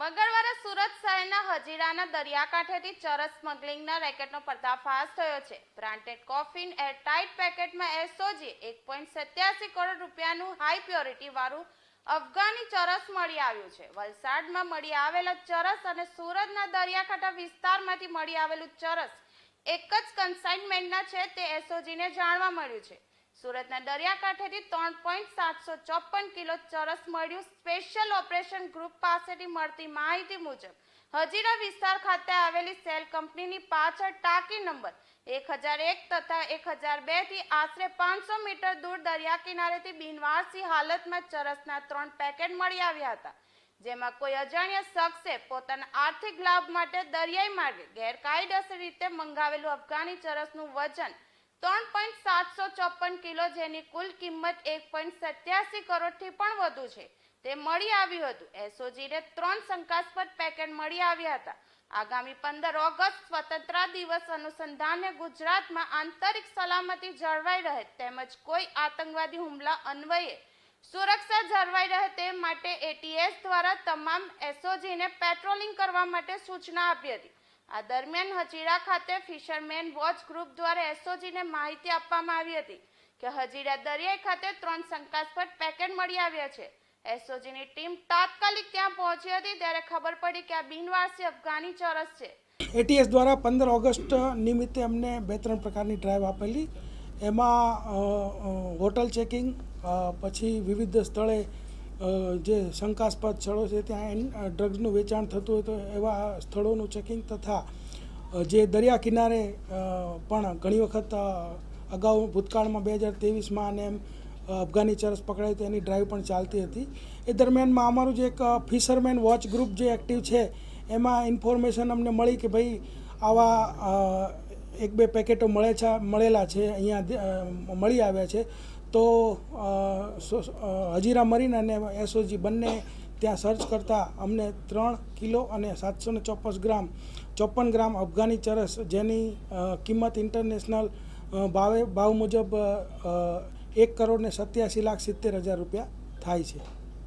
મંગળવારે સુરત શહેરના હજીરાના દરિયાકાંઠેથી ચરસ સ્મગલિંગના રેકેટનો પર્દાફાશ થયો છે. બ્રાન્ડેડ કોફીન એરટાઇટ પેકેટમાં એસઓજી એક પોઈન્ટ સત્યાસી કરોડ રૂપિયાનું હાઈ પ્યોરિટી વાળું અફઘાની ચરસ મળી આવ્યું છે. વલસાડમાં મળી આવેલા ચરસ અને સુરતના દરિયાકાંઠા વિસ્તારમાંથી મળી આવેલું ચરસ એક જ કન્સાઇનમેન્ટના છે તે એસઓજીને જાણવા મળ્યું છે. સુરતના દરિયાકાંઠેથી ત્રણ પોઈન્ટ સાતસો ચોપન કિલો ચરસ મળ્યું. સ્પેશિયલ ઓપરેશન ગ્રુપ પાસેથી મળતી માહિતી મુજબ, હજીરા વિસ્તાર ખાતે આવેલી સેલ કંપનીની પાછળ ટાંકી નંબર એક હજાર એક તથા એક હજાર બેથી આશરે પાંચસો મીટર દૂર દરિયા કિનારેથી બિનવારસી હાલતમાં ચરસના ત્રણ પેકેટ મળી આવ્યા હતા. જેમાં કોઈ અજાણ્યા શખ્સે પોતાના આર્થિક લાભ માટે દરિયાઈ માર્ગે ગેરકાયદેસર રીતે મંગાવેલું અફઘાની ચરસનું વજન ત્રણ પોઈન્ટ સાતસો ચોપન કિલો જેની કુલ કિંમત એક પોઈન્ટ સત્યાસી કરોડથી પણ વધુ છે. તે મળી આવ્યું હતું. એસઓજીને ત્રણ શંકાસ્પદ પેકેટ મળી આવ્યા હતા. આગામી પંદર ઓગસ્ટ સ્વતંત્રતા દિવસ અનુસંધાને ગુજરાતમાં આંતરિક સલામતી જળવાઈ રહે તેમજ કોઈ આતંકવાદી હુમલા અન્વયે સુરક્ષા જળવાઈ રહે તે માટે એટીએસ દ્વારા તમામ એસઓજીને પેટ્રોલિંગ કરવા માટે સૂચના આપી હતી. આ દરમિયાન હજીરા ખાતે ફિશરમેન વોચ ગ્રુપ દ્વારા એસઓજીને માહિતી આપવામાં આવી હતી કે હજીરા દરિયાઈ ખાતે ત્રણ શંકાસ્પદ પેકેટ મળી આવ્યા છે. એસઓજીની ટીમ તાત્કાલિક ત્યાં પહોંચી હતી ત્યારે ખબર પડી કે આ બિનવારસી અફઘાની ચરસ છે. એટીએસ દ્વારા પંદર ઓગસ્ટ નિમિત્તે અમને બે ત્રણ પ્રકારની ડ્રાઈવ આપેલી. એમાં હોટલ ચેકિંગ પછી વિવિધ સ્થળે જે શંકાસ્પદ સ્થળો છે, ત્યાં ડ્રગ્સનું વેચાણ થતું હોય તો એવા સ્થળોનું ચેકિંગ તથા જે દરિયા કિનારે પણ ઘણી વખત અગાઉ ભૂતકાળમાં બે હજાર ત્રેવીસમાં અને એમ અફઘાની ચરસ પકડાઈ તો એની ડ્રાઈવ પણ ચાલતી હતી. એ દરમિયાનમાં અમારું જે એક ફિશરમેન વોચ ગ્રુપ જે એક્ટિવ છે, એમાં ઇન્ફોર્મેશન અમને મળી કે ભાઈ આવા એક બે પેકેટો મળે છે, મળેલા છે, અહીંયા મળી આવ્યા છે. તો હજીરા મરીન અને એસઓજી બંને ત્યાં સર્ચ કરતાં અમને ત્રણ કિલો અને સાતસો ને ચોપન ગ્રામ ચોપન ગ્રામ અફઘાની ચરસ, જેની કિંમત ઇન્ટરનેશનલ ભાવે, ભાવ મુજબ એક કરોડ ને સત્યાસી લાખ સિત્તેર હજાર રૂપિયા થાય છે.